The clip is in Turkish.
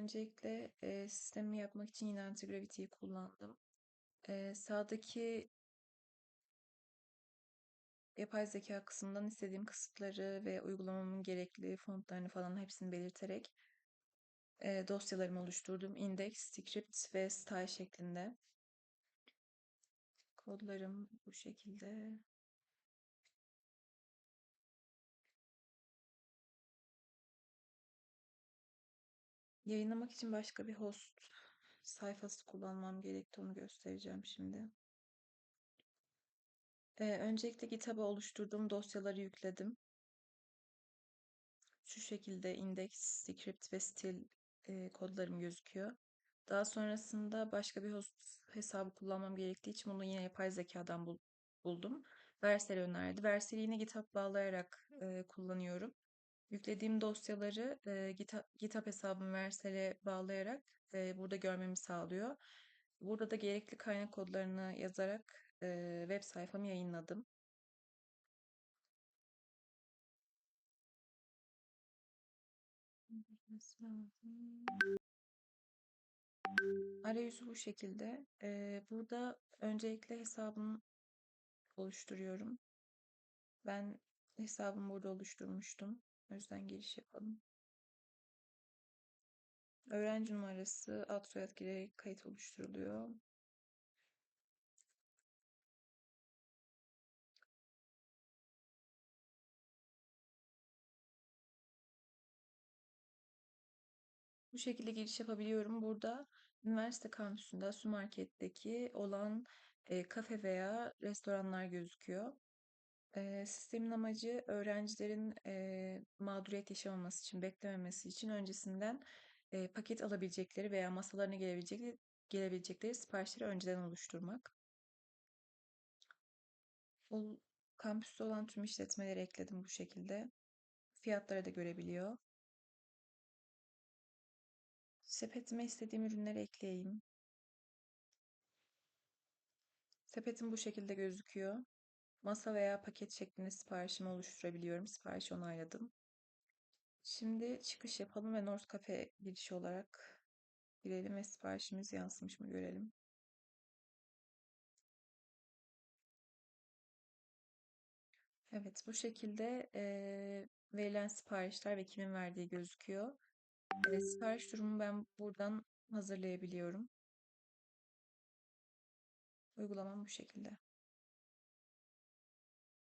Öncelikle e, sistemimi yapmak için yine Antigravity'yi kullandım. E, sağdaki yapay zeka kısmından istediğim kısıtları ve uygulamamın gerekli fontlarını falan hepsini belirterek e, dosyalarımı oluşturdum. Index, script ve style şeklinde. Kodlarım bu şekilde. Yayınlamak için başka bir host sayfası kullanmam gerekti. Onu göstereceğim şimdi. Ee, öncelikle GitHub'a oluşturduğum dosyaları yükledim. Şu şekilde index, script ve stil e, kodlarım gözüküyor. Daha sonrasında başka bir host hesabı kullanmam gerektiği için bunu yine yapay zekadan bul buldum. Vercel önerdi. Vercel'i yine GitHub bağlayarak e, kullanıyorum. Yüklediğim dosyaları e, GitHub, GitHub hesabımı Vercel'e bağlayarak e, burada görmemi sağlıyor. Burada da gerekli kaynak kodlarını yazarak e, web sayfamı yayınladım. Arayüzü bu şekilde. Ee, burada öncelikle hesabımı oluşturuyorum. Ben hesabımı burada oluşturmuştum. O yüzden giriş yapalım. Öğrenci numarası, ad soyad girerek kayıt oluşturuluyor. Bu şekilde giriş yapabiliyorum. Burada üniversite kampüsünde su marketteki olan e, kafe veya restoranlar gözüküyor. E, sistemin amacı öğrencilerin e, mağduriyet yaşamaması için, beklememesi için öncesinden e, paket alabilecekleri veya masalarına gelebilecekleri, gelebilecekleri siparişleri önceden oluşturmak. Bu kampüste olan tüm işletmeleri ekledim bu şekilde. Fiyatları da görebiliyor. Sepetime istediğim ürünleri ekleyeyim. Sepetim bu şekilde gözüküyor. Masa veya paket şeklinde siparişimi oluşturabiliyorum. Siparişi onayladım. Şimdi çıkış yapalım ve North Cafe girişi olarak girelim ve siparişimiz yansımış mı görelim. Evet bu şekilde e, verilen siparişler ve kimin verdiği gözüküyor. E, sipariş durumu ben buradan hazırlayabiliyorum. Uygulamam bu şekilde.